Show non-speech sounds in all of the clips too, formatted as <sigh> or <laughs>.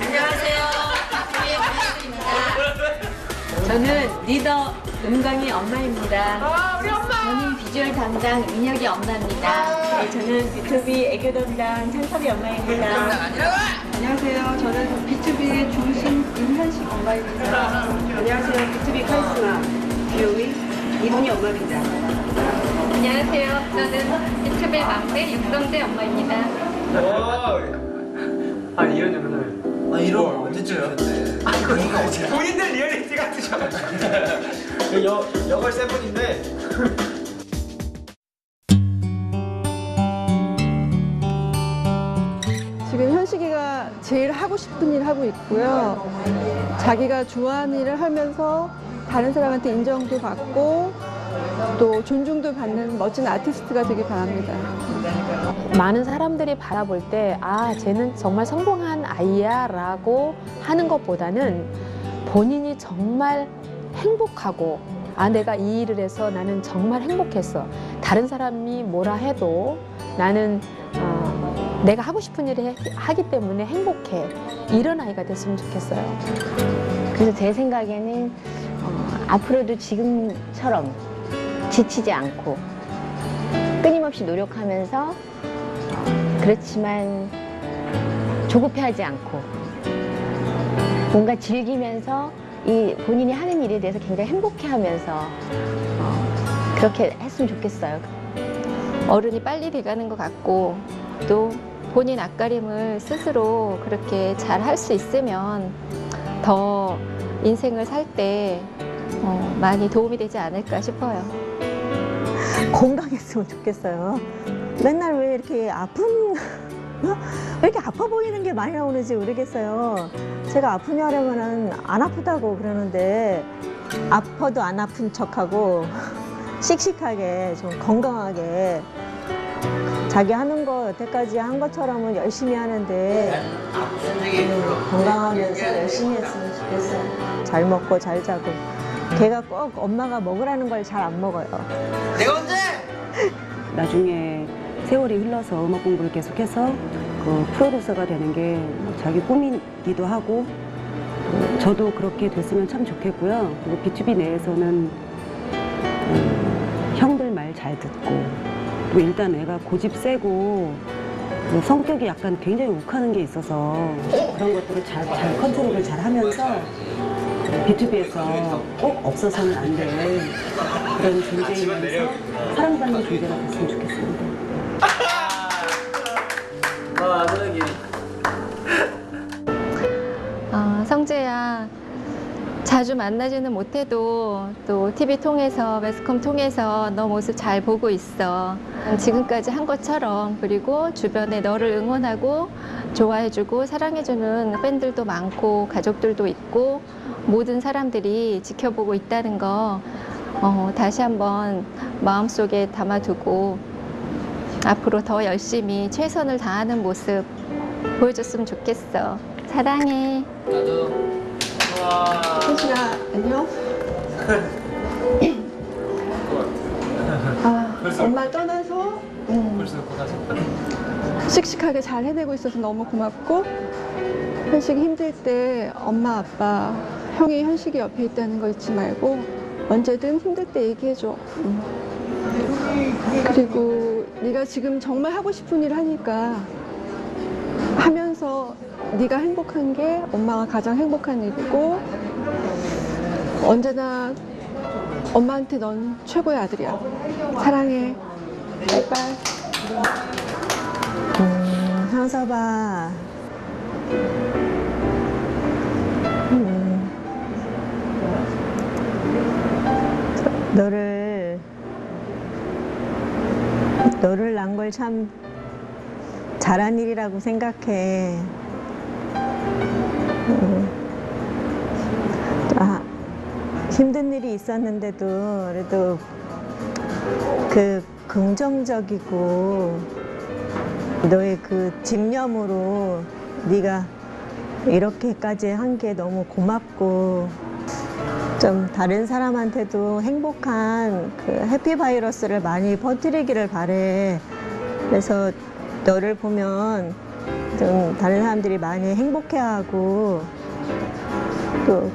안녕하세요. 비투비의 박수입니다. 저는 리더 은광이 엄마입니다. 저는 비주얼 담당 인혁이 엄마입니다. 네, 저는 비투비 애교 담당 창섭이 엄마입니다. 안녕하세요. 저는 B2B의 중심 임현식 엄마입니다. 안녕하세요. B2B 카리스마 귀요미 이문희 엄마입니다. 안녕하세요. 저는 비투비 막내 육성재 엄마입니다. 아 이런 영상을. 아 이런 거 언제 찍으셨대? 아 이거 이거 어제 본인들 리얼리티 같으셔가지고. 여 여걸 세 분인데. 지금 현식이가 제일 하고 싶은 일 하고 있고요. 자기가 좋아하는 일을 하면서 다른 사람한테 인정도 받고 또 존중도 받는 멋진 아티스트가 되길 바랍니다. 많은 사람들이 바라볼 때, 아, 쟤는 정말 성공한 아이야 라고 하는 것보다는 본인이 정말 행복하고, 아, 내가 이 일을 해서 나는 정말 행복했어. 다른 사람이 뭐라 해도 나는 어, 내가 하고 싶은 일을 해- 하기 때문에 행복해. 이런 아이가 됐으면 좋겠어요. 그래서 제 생각에는 어, 앞으로도 지금처럼 지치지 않고 끊임없이 노력하면서 그렇지만 조급해하지 않고 뭔가 즐기면서 이 본인이 하는 일에 대해서 굉장히 행복해하면서 어, 그렇게 했으면 좋겠어요. 어른이 빨리 돼가는 것 같고 또 본인 앞가림을 스스로 그렇게 잘 할 수 있으면 더 인생을 살때 어, 많이 도움이 되지 않을까 싶어요. <laughs> 건강했으면 좋겠어요. 맨날 왜 이렇게 아픈, 어? <laughs> 왜 이렇게 아파 보이는 게 많이 나오는지 모르겠어요. 제가 아프냐 하려면은 안 아프다고 그러는데, 아파도 안 아픈 척하고, <laughs> 씩씩하게, 좀 건강하게, 자기 하는 거 여태까지 한 것처럼은 열심히 하는데, 건강하면서 열심히 했으면 좋겠어요. 잘 먹고 잘 자고. 걔가 꼭 엄마가 먹으라는 걸 잘 안 먹어요. 내가 언제? <laughs> 나중에 세월이 흘러서 음악 공부를 계속해서 그 프로듀서가 되는 게 자기 꿈이기도 하고 또 저도 그렇게 됐으면 참 좋겠고요. 그리고 B2B 내에서는 음, 형들 말 잘 듣고 또 일단 애가 고집 세고 그 성격이 약간 굉장히 욱하는 게 있어서 그런 것들을 잘, 잘 컨트롤을 잘 하면서 B2B에서 꼭 없어서는 안 될 그런 존재이면서 사랑받는 존재가 됐으면 좋겠습니다. 아 사장님. 어, 성재야, 자주 만나지는 못해도 또 TV 통해서, 매스컴 통해서 너 모습 잘 보고 있어. 지금까지 한 것처럼, 그리고 주변에 너를 응원하고, 좋아해주고, 사랑해주는 팬들도 많고, 가족들도 있고, 모든 사람들이 지켜보고 있다는 거, 어, 다시 한번 마음속에 담아두고, 앞으로 더 열심히 최선을 다하는 모습 보여줬으면 좋겠어. 사랑해. 나도. 와. 현식아, 안녕. <laughs> 아, 엄마 떠나서 음. 씩씩하게 잘 해내고 있어서 너무 고맙고 현식이 힘들 때 엄마, 아빠, 형이 현식이 옆에 있다는 거 잊지 말고 언제든 힘들 때 얘기해줘. 음. 그리고 네가 지금 정말 하고 싶은 일 하니까 하면서 네가 행복한 게 엄마가 가장 행복한 일이고 언제나 엄마한테 넌 최고의 아들이야. 사랑해. 빠이빠이. 음, 현서봐. 너를, 너를 낳은 걸 참 잘한 일이라고 생각해. 음, 아, 힘든 일이 있었는데도 그래도 그 긍정적이고 너의 그 집념으로 네가 이렇게까지 한 게 너무 고맙고 좀 다른 사람한테도 행복한 그 해피 바이러스를 많이 퍼뜨리기를 바래. 그래서 너를 보면 좀 다른 사람들이 많이 행복해하고 또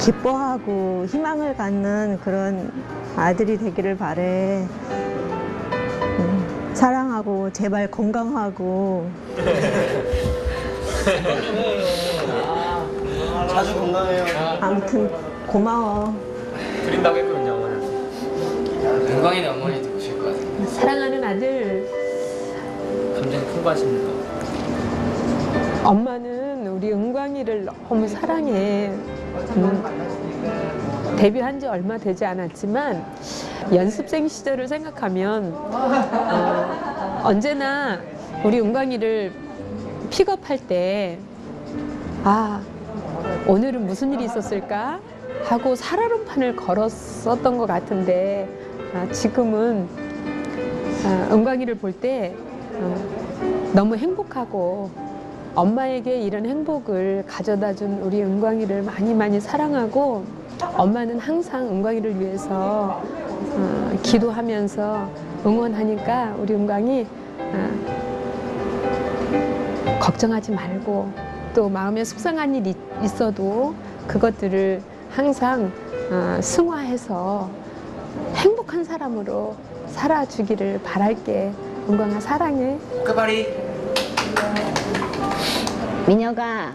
기뻐하고 희망을 갖는 그런 아들이 되기를 바래. 음, 사랑하고 제발 건강하고 자주 <laughs> 건강해요. 아무튼 고마워. 드린다고 했거든요. 건강이는 어머니 듣고 것 같아요. 사랑하는 아들, 감정이 풍부하십니다. 엄마는 우리 은광이를 너무 사랑해. 음, 데뷔한 지 얼마 되지 않았지만 연습생 시절을 생각하면 어, 언제나 우리 은광이를 픽업할 때 아, 오늘은 무슨 일이 있었을까? 하고 살얼음판을 걸었었던 것 같은데 아, 지금은 아, 은광이를 볼때 어, 너무 행복하고 엄마에게 이런 행복을 가져다 준 우리 은광이를 많이 많이 사랑하고 엄마는 항상 은광이를 위해서 어, 기도하면서 응원하니까 우리 은광이 어, 걱정하지 말고 또 마음에 속상한 일이 있어도 그것들을 항상 어, 승화해서 행복한 사람으로 살아주기를 바랄게. 은광아 사랑해. 끝발이. 민혁아.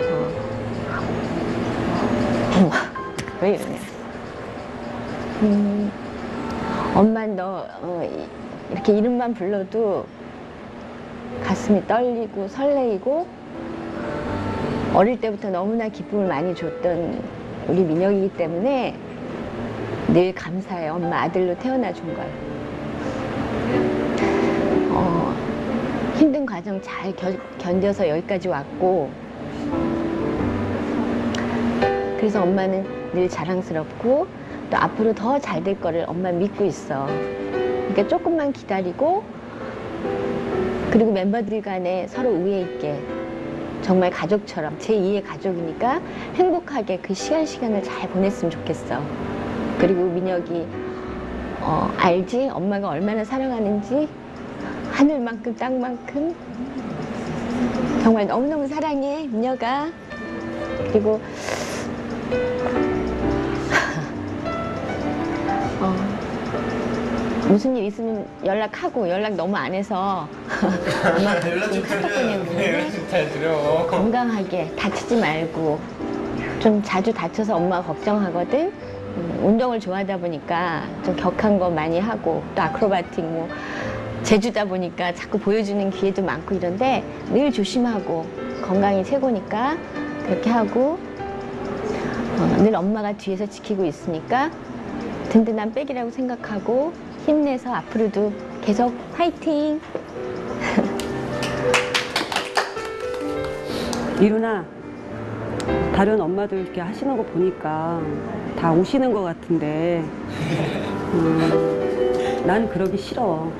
어. 어머, 왜 이러냐. 음, 엄마 너 어, 이- 이렇게 이름만 불러도 가슴이 떨리고 설레이고 어릴 때부터 너무나 기쁨을 많이 줬던 우리 민혁이기 때문에 늘 감사해. 엄마 아들로 태어나 준 걸. 어, 힘든 과정 잘 겨- 견뎌서 여기까지 왔고 그래서 엄마는 늘 자랑스럽고 또 앞으로 더 잘 될 거를 엄마 믿고 있어. 그러니까 조금만 기다리고 그리고 멤버들 간에 서로 우애 있게 정말 가족처럼 제2의 가족이니까 행복하게 그 시간 시간을 잘 보냈으면 좋겠어. 그리고 민혁이 어, 알지? 엄마가 얼마나 사랑하는지 하늘만큼 땅만큼 정말 너무너무 사랑해 민혁아 그리고 무슨 일 있으면 연락하고 연락 너무 안 해서 <laughs> 엄마 좀 카톡 보내고 그러는데 잘 드려. 건강하게 다치지 말고 좀 자주 다쳐서 엄마가 걱정하거든. 음, 운동을 좋아하다 보니까 좀 격한 거 많이 하고 또 아크로바틱 뭐 제주다 보니까 자꾸 보여주는 기회도 많고 이런데 늘 조심하고 건강이 최고니까 그렇게 하고 어, 늘 엄마가 뒤에서 지키고 있으니까 든든한 백이라고 생각하고 힘내서 앞으로도 계속 화이팅! 이루나 다른 엄마들 이렇게 하시는 거 보니까 다 우시는 것 같은데 음, 난 그러기 싫어.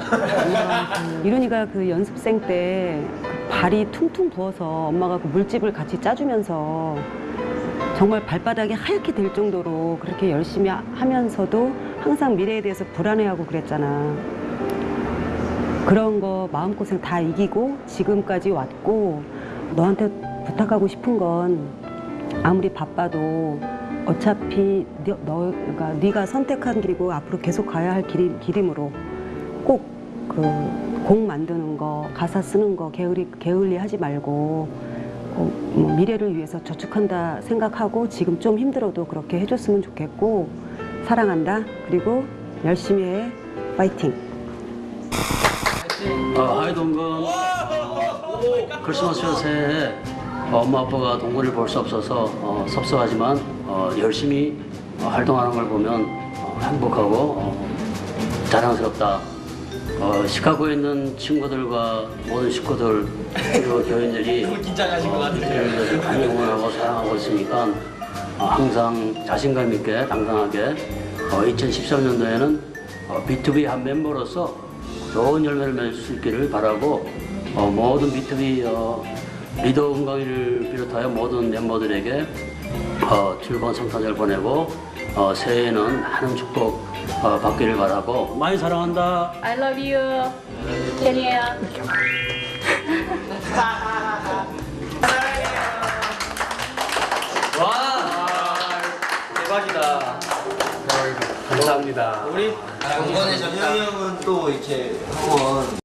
이룬이가 그 연습생 때그 발이 퉁퉁 부어서 엄마가 그 물집을 같이 짜주면서 정말 발바닥이 하얗게 될 정도로 그렇게 열심히 하- 하면서도 항상 미래에 대해서 불안해하고 그랬잖아. 그런 거 마음고생 다 이기고 지금까지 왔고 너한테 부탁하고 싶은 건 아무리 바빠도 어차피 너, 너 그러니까 네가 선택한 길이고 앞으로 계속 가야 할 길이, 길이므로 꼭 그 곡 만드는 거 가사 쓰는 거 게을리 게을리 하지 말고 꼭뭐 미래를 위해서 저축한다 생각하고 지금 좀 힘들어도 그렇게 해줬으면 좋겠고 사랑한다. 그리고 열심히 해. 파이팅. 어, 하이 동근. 어, 크리스마스 와 새해에 어, 엄마 아빠가 동근을 볼 수 없어서 어, 섭섭하지만 어, 열심히 어, 활동하는 걸 보면 어, 행복하고 어, 자랑스럽다. 어, 시카고에 있는 친구들과 모든 식구들 그리고 교인들이 <laughs> 너무 긴장하신 것 많이 응원하고 사랑하고 있으니까 어, 항상 자신감 있게 당당하게 어, 2013년도에는 어, B2B 한 멤버로서 좋은 열매를 맺을 수 있기를 바라고 어, 모든 B2B 어, 리더 은광이를 비롯하여 모든 멤버들에게 어, 즐거운 성탄절 보내고 어, 새해에는 많은 축복 어, 받기를 바라고 많이 사랑한다. I love you. 와 <laughs> 감사합니다. 우리 경건해졌다. 정영이 형은 또 이렇게 학원